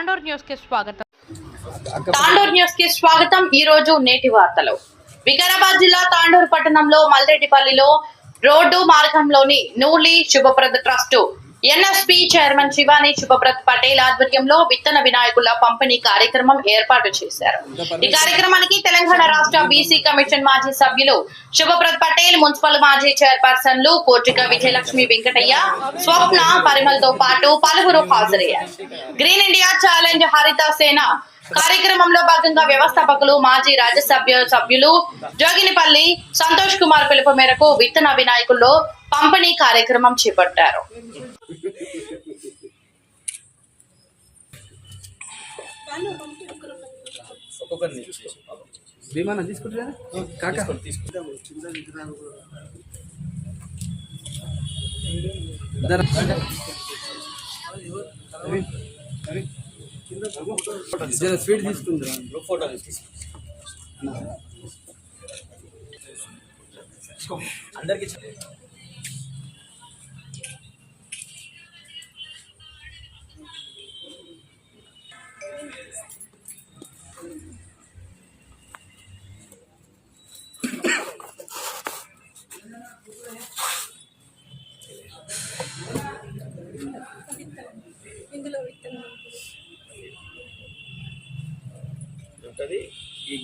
తాండూర్ న్యూస్కి స్వాగతం. తాండూర్ న్యూస్కి స్వాగతం. ఈ రోజు నేటి వార్తలు. వికారాబాద్ జిల్లా తాండూరు పట్టణంలో మల్రెడ్డిపల్లిలో రోడ్డు మార్గంలోని Nooli Shubhaprada trust NSP chairman Shivani Shubhaprat Patel ఆధ్వర్యంలో విత్తన వినాయకుల పంపిణీ కార్యక్రమం ఏర్పాటు చేశారు. ఈ కార్యక్రమానికి తెలంగాణ రాష్ట్ర బీసీ కమిషన్ మాజీ సభ్యులు శుభప్రత్ పటేల్ మున్సిపల్ మాజీ చైర్పర్సన్లు కోటిక విజయలక్ష్మి వెంకటయ్య స్వప్న పరిమల్తో పాటు పలువురు హాజరయ్యారు. గ్రీన్ ఇండియా ఛాలెంజ్ హరిత సేన కార్యక్రమంలో భాగంగా వ్యవస్థాపకులు మాజీ రాజ్యసభ్య సభ్యులు జోగినిపల్లి సంతోష్ కుమార్ పిలుపు మేరకు విత్తన వినాయకుల్లో పంపిణీ కార్యక్రమం చేపట్టారు. ఒక్కొక్కరిని తీసుకుంటారా? కాకా? స్వీట్ తీసుకుందిరా. గ్రూప్ ఫోటో అందరికి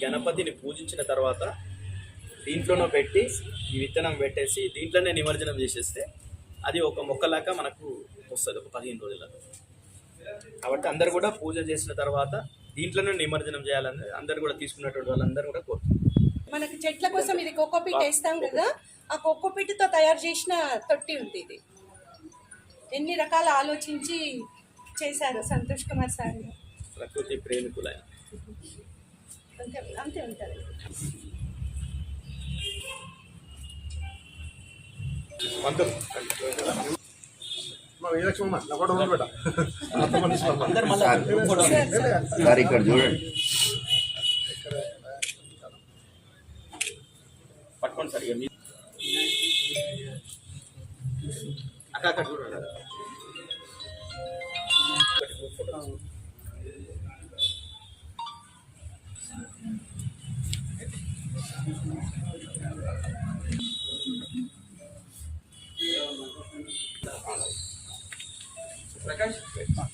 గణపతిని పూజించిన తర్వాత దీంట్లోనో పెట్టి ఈ విత్తనం పెట్టేసి దీంట్లోనే నిమజ్జనం చేసేస్తే అది ఒక మొక్కలాగా మనకు వస్తుంది ఒక పదిహేను రోజులలో. కాబట్టి అందరు కూడా పూజ చేసిన తర్వాత దీంట్లోనే నిమజ్జనం చేయాలని అందరు కూడా తీసుకున్నటువంటి వాళ్ళందరూ కూడా కోరుతున్నారు. మనకు చెట్ల కోసం ఇది కోకోపీట్ వేస్తాం కదా ఆ కోకోపీట్తో తయారు చేసిన తొట్టి ఉంది ఇది. ఎన్ని రకాల ఆలోచించి చేశారు సంతోష్ కుమార్ సార్? ప్రకృతి ప్రేమికులైన. అంతే అంతే ఉంటుంది సార్. ఇక్కడ చూడండి. పట్టుకోండి సార్ అక్కడ చూడండి. Photo.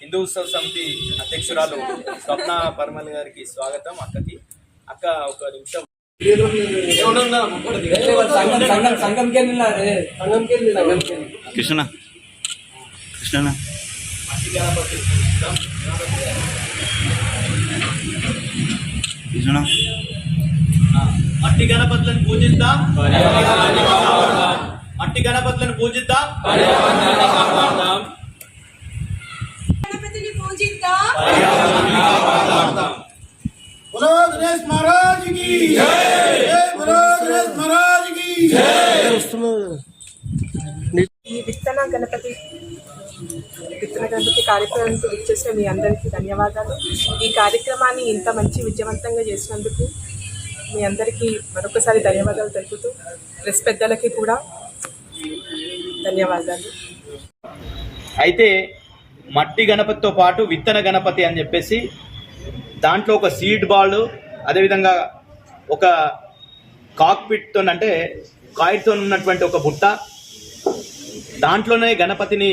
హిందూ ఉత్సవ సమితి అధ్యక్షురాలు స్వప్న పర్మల్ గారికి స్వాగతం అక్కకి. అక్క ఒక నిమిషం. కృష్ణ కృష్ణ కృష్ణ మట్టి గణపతులను పూజిద్దాం. మట్టి గణపతులను పూజిద్దాం. ఈ విత్తన గణపతి విత్తన గణపతి కార్యక్రమానికి విచ్చేసిన మీ అందరికీ ధన్యవాదాలు. ఈ కార్యక్రమాన్ని ఇంత మంచి విజయవంతంగా చేసినందుకు మీ అందరికీ మరొకసారి ధన్యవాదాలు తెలుపుతూ ప్రెస్ పెద్దలకి కూడా ధన్యవాదాలు. అయితే మట్టి గణపతితో పాటు విత్తన గణపతి అని చెప్పేసి దాంట్లో ఒక సీడ్ బాల్ అదేవిధంగా ఒక కాక్పిట్తో అంటే కాయిట్తో ఉన్నటువంటి ఒక బుట్ట దాంట్లోనే గణపతిని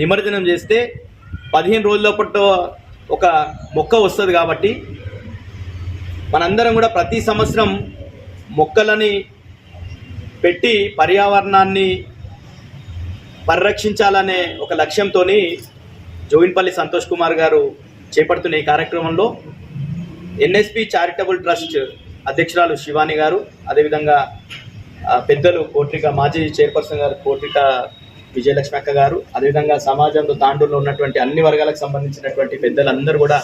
నిమజ్జనం చేస్తే పదిహేను రోజుల పాటు ఒక మొక్క వస్తుంది కాబట్టి మనందరం కూడా ప్రతి సంవత్సరం మొక్కలని పెట్టి పర్యావరణాన్ని పరిరక్షించాలనే ఒక లక్ష్యంతో జోగిన్పల్లి సంతోష్ కుమార్ గారు చేపడుతున్న ఈ కార్యక్రమంలో ఎన్ఎస్పి చారిటబుల్ ట్రస్ట్ అధ్యక్షురాలు శివాని గారు అదేవిధంగా పెద్దలు కోట్రిక మాజీ చైర్పర్సన్ గారు కోట్రిక విజయలక్ష్మి అక్క గారు అదేవిధంగా సమాజంలో తాండూరులో ఉన్నటువంటి అన్ని వర్గాలకు సంబంధించినటువంటి పెద్దలందరూ కూడా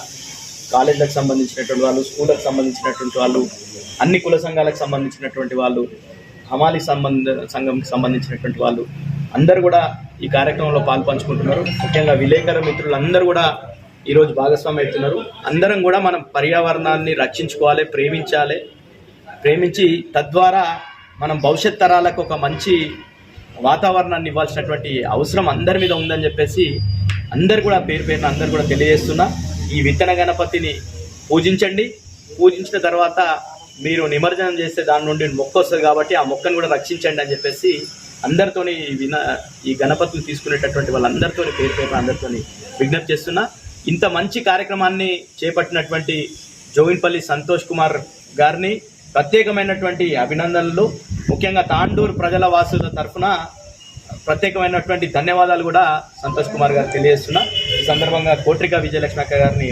కాలేజీలకు సంబంధించినటువంటి వాళ్ళు స్కూళ్ళకు సంబంధించినటువంటి వాళ్ళు అన్ని కుల సంఘాలకు సంబంధించినటువంటి వాళ్ళు హమాలి సంబంధ సంఘంకి సంబంధించినటువంటి వాళ్ళు అందరూ కూడా ఈ కార్యక్రమంలో పాల్పంచుకుంటున్నారు. ముఖ్యంగా విలేకరు మిత్రులందరూ కూడా ఈరోజు భాగస్వామి అవుతున్నారు. అందరం కూడా మనం పర్యావరణాన్ని రక్షించుకోవాలి ప్రేమించాలి. ప్రేమించి తద్వారా మనం భవిష్యత్ తరాలకు ఒక మంచి వాతావరణాన్ని ఇవ్వాల్సినటువంటి అవసరం అందరి మీద ఉందని చెప్పేసి అందరు కూడా పేరు పేరున అందరు కూడా తెలియజేస్తున్నా. ఈ విత్తన గణపతిని పూజించండి. పూజించిన తర్వాత మీరు నిమజ్జనం చేస్తే దాని నుండి మొక్క వస్తుంది కాబట్టి ఆ మొక్కను కూడా రక్షించండి అని చెప్పేసి అందరితోని ఈ విన ఈ గణపతిని తీసుకునేటటువంటి వాళ్ళందరితోని పేరు పేరు అందరితోని విజ్ఞప్తి చేస్తున్నా. ఇంత మంచి కార్యక్రమాన్ని చేపట్టినటువంటి జోగిన్పల్లి సంతోష్ కుమార్ గారిని ప్రత్యేకమైనటువంటి అభినందనలు. ముఖ్యంగా తాండూరు ప్రజల వాసుల తరఫున ప్రత్యేకమైనటువంటి ధన్యవాదాలు కూడా సంతోష్ కుమార్ గారు తెలియజేస్తున్నా. ఈ సందర్భంగా కోట్రిక విజయలక్ష్మి అక్క గారిని